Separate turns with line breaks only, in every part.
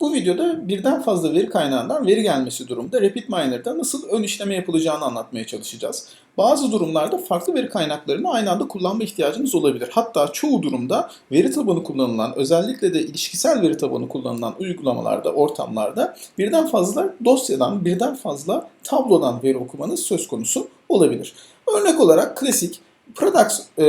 Bu videoda birden fazla veri kaynağından veri gelmesi durumda RapidMiner'da nasıl ön işleme yapılacağını anlatmaya çalışacağız. Bazı durumlarda farklı veri kaynaklarını aynı anda kullanma ihtiyacınız olabilir. Hatta çoğu durumda veri tabanı kullanılan, özellikle de ilişkisel veri tabanı kullanılan uygulamalarda, ortamlarda birden fazla dosyadan, birden fazla tablodan veri okumanız söz konusu olabilir. Örnek olarak klasik Products e,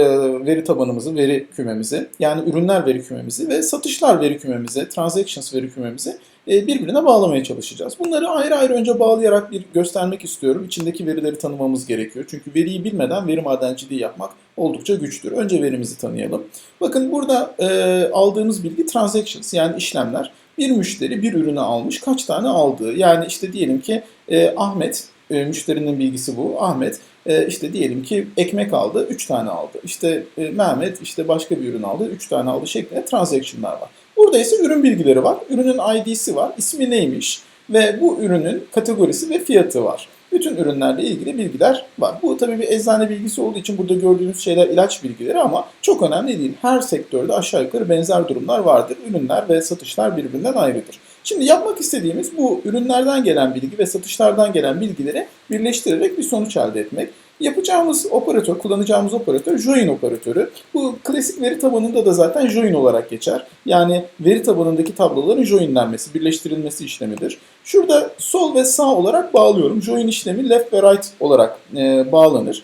veri tabanımızı, veri kümemizi, yani ürünler veri kümemizi ve satışlar veri kümemizi, transactions veri kümemizi e, birbirine bağlamaya çalışacağız. Bunları ayrı ayrı önce bağlayarak bir göstermek istiyorum. İçindeki verileri tanımamız gerekiyor. Çünkü veriyi bilmeden veri madenciliği yapmak oldukça güçtür. Önce verimizi tanıyalım. Bakın burada e, aldığımız bilgi transactions yani işlemler. Bir müşteri bir ürünü almış, kaç tane aldığı. Yani işte diyelim ki e, Ahmet, e, müşterinin bilgisi bu. Ahmet e, işte diyelim ki ekmek aldı, 3 tane aldı. İşte e, Mehmet işte başka bir ürün aldı, 3 tane aldı şeklinde transaction'lar var. Burada ise ürün bilgileri var. Ürünün ID'si var, ismi neymiş ve bu ürünün kategorisi ve fiyatı var. Bütün ürünlerle ilgili bilgiler var. Bu tabii bir eczane bilgisi olduğu için burada gördüğünüz şeyler ilaç bilgileri ama çok önemli değil. Her sektörde aşağı yukarı benzer durumlar vardır. Ürünler ve satışlar birbirinden ayrıdır. Şimdi yapmak istediğimiz bu ürünlerden gelen bilgi ve satışlardan gelen bilgileri birleştirerek bir sonuç elde etmek. Yapacağımız operatör, kullanacağımız operatör join operatörü. Bu klasik veri tabanında da zaten join olarak geçer. Yani veri tabanındaki tabloların joinlenmesi, birleştirilmesi işlemidir. Şurada sol ve sağ olarak bağlıyorum. Join işlemi left ve right olarak e, bağlanır.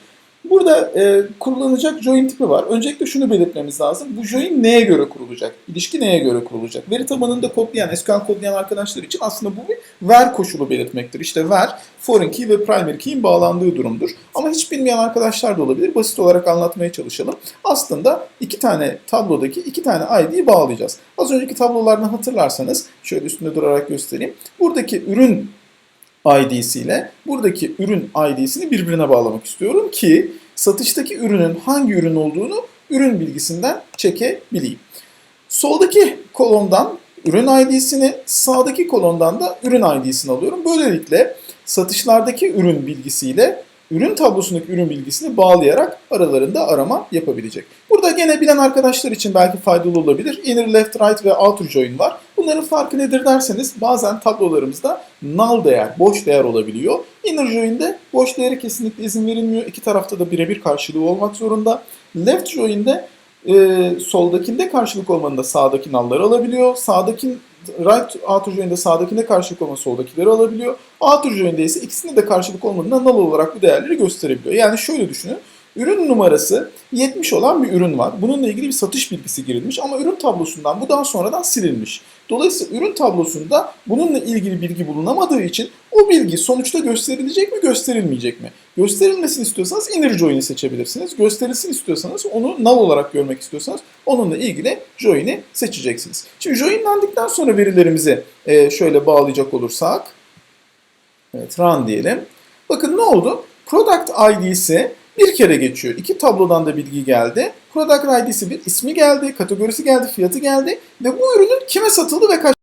Burada e, kullanılacak join tipi var. Öncelikle şunu belirtmemiz lazım. Bu join neye göre kurulacak? İlişki neye göre kurulacak? Veri tabanında kodlayan, SQL kodlayan arkadaşlar için aslında bu bir where koşulu belirtmektir. İşte where, foreign key ve primary key'in bağlandığı durumdur. Ama hiç bilmeyen arkadaşlar da olabilir. Basit olarak anlatmaya çalışalım. Aslında iki tane tablodaki iki tane ID'yi bağlayacağız. Az önceki tablolardan hatırlarsanız, şöyle üstünde durarak göstereyim. Buradaki ürün ID'siyle buradaki ürün ID'sini birbirine bağlamak istiyorum ki satıştaki ürünün hangi ürün olduğunu ürün bilgisinden çekebileyim. Soldaki kolondan ürün ID'sini, sağdaki kolondan da ürün ID'sini alıyorum. Böylelikle satışlardaki ürün bilgisiyle ürün tablosundaki ürün bilgisini bağlayarak aralarında arama yapabilecek. Burada gene bilen arkadaşlar için belki faydalı olabilir. Inner left right ve outer join var. Bunların farkı nedir derseniz bazen tablolarımızda null değer, boş değer olabiliyor. Inner join'de boş değeri kesinlikle izin verilmiyor. İki tarafta da birebir karşılığı olmak zorunda. Left join'de e, soldakinde karşılık olmanın da sağdaki null'ları alabiliyor. Sağdaki right outer join'de sağdakine karşılık olma soldakileri alabiliyor. Outer join'de ise ikisinde de karşılık olmadığında null olarak bu değerleri gösterebiliyor. Yani şöyle düşünün. Ürün numarası 70 olan bir ürün var. Bununla ilgili bir satış bilgisi girilmiş ama ürün tablosundan bu daha sonradan silinmiş. Dolayısıyla ürün tablosunda bununla ilgili bilgi bulunamadığı için o bilgi sonuçta gösterilecek mi gösterilmeyecek mi? Gösterilmesini istiyorsanız inner join'i seçebilirsiniz. Gösterilsin istiyorsanız onu null olarak görmek istiyorsanız onunla ilgili join'i seçeceksiniz. Şimdi joinlendikten sonra verilerimizi e, şöyle bağlayacak olursak evet run diyelim. Bakın ne oldu? Product ID'si bir kere geçiyor. İki tablodan da bilgi geldi. Product ID'si bir ismi geldi, kategorisi geldi, fiyatı geldi ve bu ürünün kime satıldı ve kaç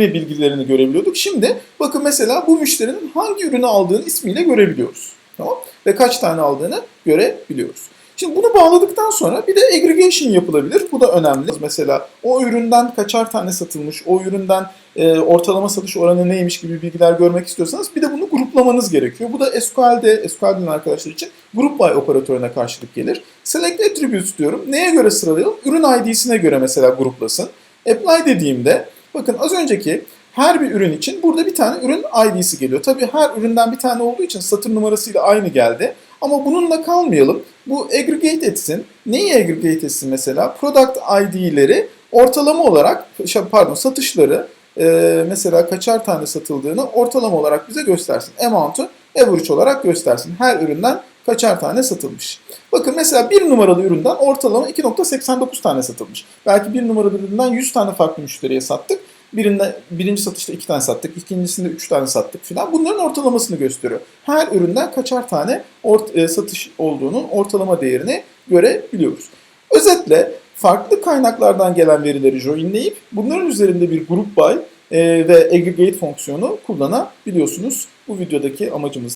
bilgilerini görebiliyorduk. Şimdi bakın mesela bu müşterinin hangi ürünü aldığını ismiyle görebiliyoruz. Tamam? Ve kaç tane aldığını görebiliyoruz. Şimdi bunu bağladıktan sonra bir de aggregation yapılabilir. Bu da önemli. Mesela o üründen kaçar tane satılmış, o üründen e, ortalama satış oranı neymiş gibi bilgiler görmek istiyorsanız bir de bunu gruplamanız gerekiyor. Bu da SQL'de, SQL bilen arkadaşlar için group by operatörüne karşılık gelir. Select attributes diyorum. Neye göre sıralayalım? Ürün ID'sine göre mesela gruplasın. Apply dediğimde bakın az önceki her bir ürün için burada bir tane ürün ID'si geliyor. Tabii her üründen bir tane olduğu için satır numarasıyla aynı geldi. Ama bununla kalmayalım. Bu aggregate etsin. Neyi aggregate etsin mesela? Product ID'leri ortalama olarak, şey, pardon satışları e, mesela kaçar tane satıldığını ortalama olarak bize göstersin. Amount'u average olarak göstersin. Her üründen kaçar tane satılmış. Bakın mesela bir numaralı üründen ortalama 2.89 tane satılmış. Belki bir numaralı üründen 100 tane farklı müşteriye sattık. Birinde, birinci satışta iki tane sattık, ikincisinde üç tane sattık filan. Bunların ortalamasını gösteriyor. Her üründen kaçar tane ort, e, satış olduğunun ortalama değerini görebiliyoruz. Özetle farklı kaynaklardan gelen verileri joinleyip bunların üzerinde bir group by e, ve aggregate fonksiyonu kullanabiliyorsunuz. Bu videodaki amacımız